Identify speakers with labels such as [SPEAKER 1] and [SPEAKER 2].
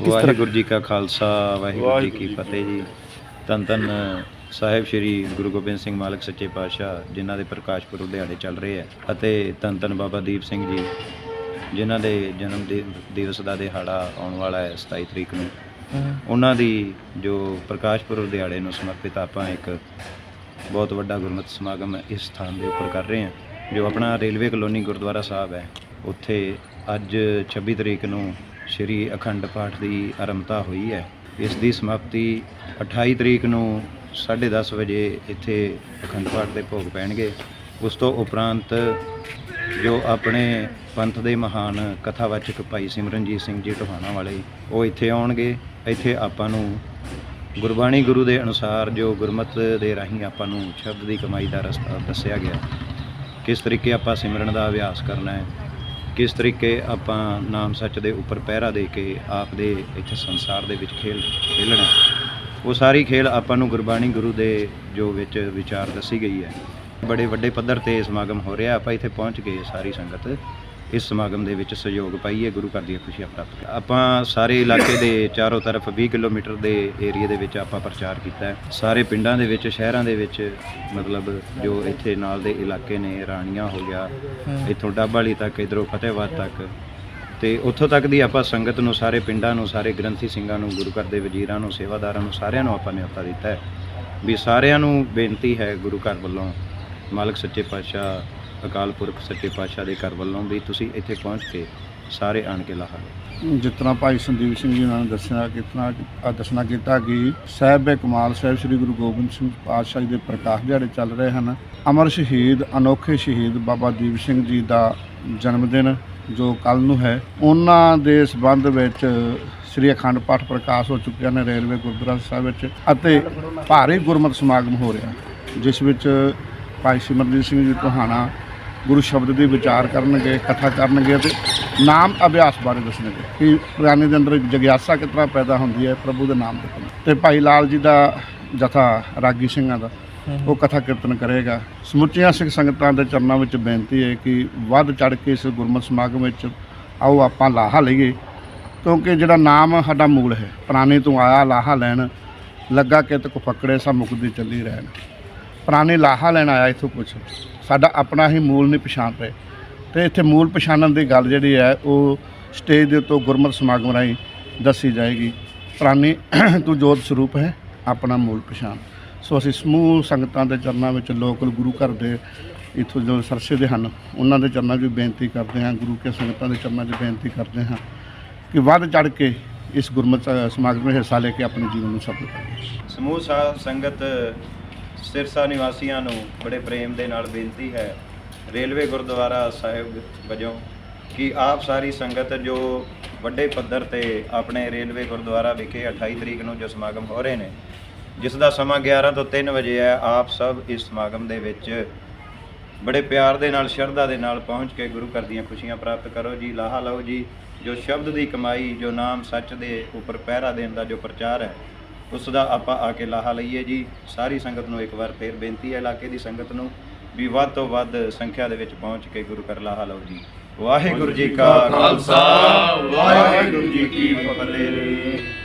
[SPEAKER 1] ਵਾਹਿਗੁਰੂ ਜੀ ਕਾ ਖਾਲਸਾ ਵਾਹਿਗੁਰੂ ਜੀ ਕੀ ਫਤਿਹ ਜੀ। ਧੰਨ ਧੰਨ ਸਾਹਿਬ ਸ੍ਰੀ ਗੁਰੂ ਗੋਬਿੰਦ ਸਿੰਘ ਮਾਲਕ ਸੱਚੇ ਪਾਤਸ਼ਾਹ ਜਿਨ੍ਹਾਂ ਦੇ ਪ੍ਰਕਾਸ਼ ਪੁਰਬ ਦਿਹਾੜੇ ਚੱਲ ਰਹੇ ਆ ਅਤੇ ਧੰਨ ਧੰਨ ਬਾਬਾ ਦੀਪ ਸਿੰਘ ਜੀ ਜਿਨ੍ਹਾਂ ਦੇ ਜਨਮ ਦਿਵਸ ਦਾ ਦਿਹਾੜਾ ਆਉਣ ਵਾਲਾ ਹੈ 27 ਤਰੀਕ ਨੂੰ। ਉਹਨਾਂ ਦੀ ਜੋ ਪ੍ਰਕਾਸ਼ ਪੁਰਬ ਦਿਹਾੜੇ ਨੂੰ ਸਮਰਪਿਤ ਆਪਾਂ ਇੱਕ ਬਹੁਤ ਵੱਡਾ ਗੁਰਮਤਿ ਸਮਾਗਮ ਇਸ ਸਥਾਨ ਦੇ ਉੱਪਰ ਕਰ ਰਹੇ ਹਾਂ ਜੋ ਆਪਣਾ ਰੇਲਵੇ ਕਲੋਨੀ ਗੁਰਦੁਆਰਾ ਸਾਹਿਬ ਹੈ। ਉੱਥੇ ਅੱਜ 26 ਤਰੀਕ ਨੂੰ ਸ੍ਰੀ ਅਖੰਡ ਪਾਠ ਦੀ ਆਰੰਭਤਾ ਹੋਈ ਹੈ। ਇਸ ਦੀ ਸਮਾਪਤੀ 28 ਤਰੀਕ ਨੂੰ 10:30 ਵਜੇ ਇੱਥੇ ਅਖੰਡ ਪਾਠ ਦੇ ਭੋਗ ਪੈਣਗੇ। ਉਸ ਤੋਂ ਉਪਰੰਤ ਜੋ ਆਪਣੇ ਪੰਥ ਦੇ ਮਹਾਨ ਕਥਾਵਾਚਕ ਭਾਈ ਸਿਮਰਨਜੀਤ ਸਿੰਘ ਜੀ ਟੋਹਾਣਾ ਵਾਲੇ, ਉਹ ਇੱਥੇ ਆਉਣਗੇ। ਇੱਥੇ ਆਪਾਂ ਨੂੰ ਗੁਰਬਾਣੀ ਗੁਰੂ ਦੇ ਅਨੁਸਾਰ ਜੋ ਗੁਰਮਤ ਦੇ ਰਾਹੀਂ ਆਪਾਂ ਨੂੰ ਸ਼ਬਦ ਦੀ ਕਮਾਈ ਦਾ ਰਸਤਾ ਦੱਸਿਆ ਗਿਆ। ਕਿਸ ਤਰੀਕੇ ਆਪਾਂ ਸਿਮਰਨ ਦਾ ਅਭਿਆਸ ਕਰਨਾ ਹੈ ਕਿਸ ਤਰੀਕੇ ਆਪਾਂ ਨਾਮ ਸੱਚ ਦੇ ਉੱਪਰ ਪਹਿਰਾ ਦੇ ਕੇ ਆਪ ਦੇ ਇੱਥੇ ਸੰਸਾਰ ਦੇ ਵਿੱਚ ਖੇਲ ਖੇਲਣਾ ਉਹ ਸਾਰੀ ਖੇਲ ਆਪਾਂ ਨੂੰ ਗੁਰਬਾਣੀ ਗੁਰੂ ਦੇ ਜੋ ਵਿੱਚ ਵਿਚਾਰ ਦੱਸੀ ਗਈ ਹੈ। ਬੜੇ ਵੱਡੇ ਪੱਧਰ ਤੇ ਸਮਾਗਮ ਹੋ ਰਿਹਾ, ਆਪਾਂ ਇੱਥੇ ਪਹੁੰਚ ਕੇ ਸਾਰੀ ਸੰਗਤ। ਇਸ ਸਮਾਗਮ ਦੇ ਵਿੱਚ ਸਹਿਯੋਗ ਪਾਈਏ ਗੁਰੂ ਘਰ ਦੀਆਂ ਖੁਸ਼ੀਆਂ ਪ੍ਰਾਪਤ ਆਪਾਂ ਸਾਰੇ ਇਲਾਕੇ ਦੇ ਚਾਰੋਂ ਤਰਫ 20 ਕਿਲੋਮੀਟਰ ਦੇ ਏਰੀਆ ਦੇ ਵਿੱਚ ਆਪਾਂ ਪ੍ਰਚਾਰ ਕੀਤਾ ਸਾਰੇ ਪਿੰਡਾਂ ਦੇ ਵਿੱਚ ਸ਼ਹਿਰਾਂ ਦੇ ਵਿੱਚ ਮਤਲਬ ਜੋ ਇੱਥੇ ਨਾਲ ਦੇ ਇਲਾਕੇ ਨੇ ਰਾਣੀਆਂ ਹੋ ਗਿਆ ਇੱਥੋਂ ਡੱਬਾਲੀ ਤੱਕ ਇਧਰੋਂ ਫਤਿਹਵਾਦ ਤੱਕ। ਤੇ ਉੱਥੋਂ ਤੱਕ ਦੀ ਆਪਾਂ ਸੰਗਤ ਨੂੰ ਸਾਰੇ ਪਿੰਡਾਂ ਨੂੰ ਸਾਰੇ ਗ੍ਰੰਥੀ ਸਿੰਘਾਂ ਨੂੰ ਗੁਰੂ ਘਰ ਦੇ ਵਜ਼ੀਰਾਂ ਨੂੰ ਸੇਵਾਦਾਰਾਂ ਨੂੰ ਸਾਰਿਆਂ ਨੂੰ ਆਪਾਂ ਨਿਯੁਕਤਾ ਦਿੱਤਾ ਹੈ। ਵੀ ਸਾਰਿਆਂ ਨੂੰ ਬੇਨਤੀ ਹੈ ਗੁਰੂ ਘਰ ਵੱਲੋਂ ਮਾਲਕ ਸੱਚੇ ਪਾਤਸ਼ਾਹ ਅਕਾਲ ਪੁਰਖ ਸੱਚੇ ਪਾਤਸ਼ਾਹ ਦੇ ਘਰ ਵੱਲੋਂ ਵੀ ਤੁਸੀਂ ਇੱਥੇ ਪਹੁੰਚ ਕੇ ਸਾਰੇ ਆਣ ਕੇ ਲਾਹਾ।
[SPEAKER 2] ਜਿਸ ਤਰ੍ਹਾਂ ਭਾਈ ਸੰਦੀਪ ਸਿੰਘ ਜੀ ਉਹਨਾਂ ਨੇ ਦੱਸਿਆ ਕਿਤਨਾ ਦੱਸਣਾ ਕੀਤਾ ਕਿ ਸਾਹਿਬ ਕਮਾਲ ਸਾਹਿਬ ਸ੍ਰੀ ਗੁਰੂ ਗੋਬਿੰਦ ਸਿੰਘ ਪਾਤਸ਼ਾਹ ਜੀ ਦੇ ਪ੍ਰਕਾਸ਼ ਦਿਹਾੜੇ ਚੱਲ ਰਹੇ ਹਨ। ਅਮਰ ਸ਼ਹੀਦ, ਅਨੋਖੇ ਸ਼ਹੀਦ ਬਾਬਾ ਦੀਪ ਸਿੰਘ ਜੀ ਦਾ ਜਨਮ ਦਿਨ ਜੋ ਕੱਲ ਨੂੰ ਹੈ, ਉਹਨਾਂ ਦੇ ਸਬੰਧ ਵਿੱਚ ਸ੍ਰੀ ਅਖੰਡ ਪਾਠ ਪ੍ਰਕਾਸ਼ ਹੋ ਚੁੱਕਿਆ ਨੇ ਰੇਲਵੇ ਗੁਰਦੁਆਰਾ ਸਾਹਿਬ ਵਿੱਚ ਅਤੇ ਭਾਰੀ ਗੁਰਮਤਿ ਸਮਾਗਮ ਹੋ ਰਿਹਾ, ਜਿਸ ਵਿੱਚ ਭਾਈ ਸਿਮਰਜੀਤ ਸਿੰਘ ਜੀ ਟੋਹਾਣਾ ਗੁਰੂ ਸ਼ਬਦ ਦੀ ਵਿਚਾਰ ਕਰਨਗੇ, ਕਥਾ ਕਰਨਗੇ ਤੇ ਨਾਮ ਅਭਿਆਸ ਬਾਰੇ ਦੱਸਣਗੇ ਕਿ ਪੁਰਾਣੇ ਦੇ ਅੰਦਰ ਜਗਿਆਸਾ ਕਿਸ ਤਰ੍ਹਾਂ ਪੈਦਾ ਹੁੰਦੀ ਹੈ, ਪ੍ਰਭੂ ਦੇ ਨਾਮ ਦੇ ਪ੍ਰਤੀ। ਤੇ ਭਾਈ ਲਾਲ ਜੀ ਦਾ ਜਥਾ ਰਾਗੀ ਸਿੰਘਾਂ ਦਾ, ਉਹ ਕਥਾ ਕੀਰਤਨ ਕਰੇਗਾ। ਸਮੁੱਚੀਆਂ ਸਿੱਖ ਸੰਗਤਾਂ ਦੇ ਚਰਨਾਂ ਵਿੱਚ ਬੇਨਤੀ ਹੈ ਕਿ ਵੱਧ ਚੜ ਕੇ ਇਸ ਗੁਰਮਤਿ ਸਮਾਗਮ ਵਿੱਚ ਆਓ, ਆਪਾਂ ਲਾਹਾ ਲਈਏ, ਕਿਉਂਕਿ ਜਿਹੜਾ ਨਾਮ ਸਾਡਾ ਮੂਲ ਹੈ, ਪੁਰਾਣੇ ਤੋਂ ਆਇਆ ਲਾਹਾ ਲੈਣ, ਲੱਗਾ ਕਿਤ ਕੋ ਫਕੜੇ ਸਾ ਮੁਕਦੀ ਚੱਲੀ ਰਹਿਣ। ਪੁਰਾਣੇ ਲਾਹਾ ਲੈਣ ਆਇਆ ਇੱਥੋਂ ਕੁਛ। ਸਾਡਾ ਆਪਣਾ ਹੀ ਮੂਲ ਨਹੀਂ ਪਛਾਣ ਰਹੇ। ਤੇ ਇੱਥੇ ਮੂਲ ਪਛਾਣਨ ਦੀ ਗੱਲ ਜਿਹੜੀ ਹੈ, ਉਹ ਸਟੇਜ ਦੇ ਉੱਤੋਂ ਗੁਰਮਤਿ ਸਮਾਗਮ ਰਾਹੀਂ ਦੱਸੀ ਜਾਏਗੀ। ਪੁਰਾਣੀ ਤੂੰ ਜੋਤ ਸਰੂਪ ਹੈ, ਆਪਣਾ ਮੂਲ ਪਛਾਣ। ਸੋ ਅਸੀਂ ਸਮੂਹ ਸੰਗਤਾਂ ਦੇ ਚਰਨਾਂ ਵਿੱਚ ਲੋਕਲ ਗੁਰੂ ਘਰ ਦੇ ਇੱਥੋਂ ਜੋ ਸਰਸੇ ਦੇ ਹਨ, ਉਹਨਾਂ ਦੇ ਚਰਨਾਂ 'ਚ ਵੀ ਬੇਨਤੀ ਕਰਦੇ ਹਾਂ, ਗੁਰੂ ਕੇ ਸੰਗਤਾਂ ਦੇ ਚਰਨਾਂ 'ਚ ਬੇਨਤੀ ਕਰਦੇ ਹਾਂ ਕਿ ਵੱਧ ਚੜ ਕੇ ਇਸ ਗੁਰਮਤ ਸਮਾਗਮ ਵਿੱਚ ਹਿੱਸਾ ਲੈ ਕੇ ਆਪਣੇ ਜੀਵਨ ਨੂੰ ਸਫਲ ਕਰੀਏ।
[SPEAKER 1] ਸਮੂਹ ਸੰਗਤ ਸਿਰਸਾ ਨਿਵਾਸੀਆਂ ਨੂੰ ਬੜੇ ਪ੍ਰੇਮ ਦੇ ਨਾਲ ਬੇਨਤੀ ਹੈ ਰੇਲਵੇ ਗੁਰਦੁਆਰਾ ਸਾਹਿਬ ਵਜੋਂ ਕਿ ਆਪ ਸਾਰੀ ਸੰਗਤ ਜੋ ਵੱਡੇ ਪੱਧਰ ਤੇ ਆਪਣੇ ਰੇਲਵੇ ਗੁਰਦੁਆਰਾ ਵਿਖੇ 28 ਤਰੀਕ ਨੂੰ ਜੋ ਸਮਾਗਮ ਹੋ ਰਹੇ ਨੇ, ਜਿਸ ਦਾ ਸਮਾਂ 11 ਤੋਂ 3 ਵਜੇ ਹੈ, ਆਪ ਸਭ ਇਸ ਸਮਾਗਮ ਦੇ ਵਿੱਚ ਬੜੇ ਪਿਆਰ ਦੇ ਨਾਲ, ਸ਼ਰਧਾ ਦੇ ਨਾਲ ਪਹੁੰਚ ਕੇ ਗੁਰੂ ਘਰ ਦੀਆਂ ਖੁਸ਼ੀਆਂ ਪ੍ਰਾਪਤ ਕਰੋ ਜੀ। ਲਾਹਾ ਲਓ ਜੀ, ਜੋ ਸ਼ਬਦ ਦੀ ਕਮਾਈ, ਜੋ ਨਾਮ ਸੱਚ ਦੇ ਉੱਪਰ ਪਹਿਰਾ ਦੇਣ ਦਾ ਜੋ ਪ੍ਰਚਾਰ ਹੈ ਉਸ ਦਾ ਆਪਾਂ ਆ ਕੇ ਲਾਹਾ ਲਈਏ ਜੀ। ਸਾਰੀ ਸੰਗਤ ਨੂੰ ਇੱਕ ਵਾਰ ਫੇਰ ਬੇਨਤੀ ਹੈ ਇਲਾਕੇ ਦੀ ਸੰਗਤ ਨੂੰ ਵੀ ਵੱਧ ਤੋਂ ਵੱਧ ਸੰਖਿਆ ਦੇ ਵਿੱਚ ਪਹੁੰਚ ਕੇ ਗੁਰੂ ਘਰ ਲਾਹਾ ਲਓ ਜੀ। ਵਾਹਿਗੁਰੂ ਜੀ ਕਾ ਖਾਲਸਾ। ਵਾਹਿਗੁਰੂ ਜੀ ਕੀ ਫਤਿਹ।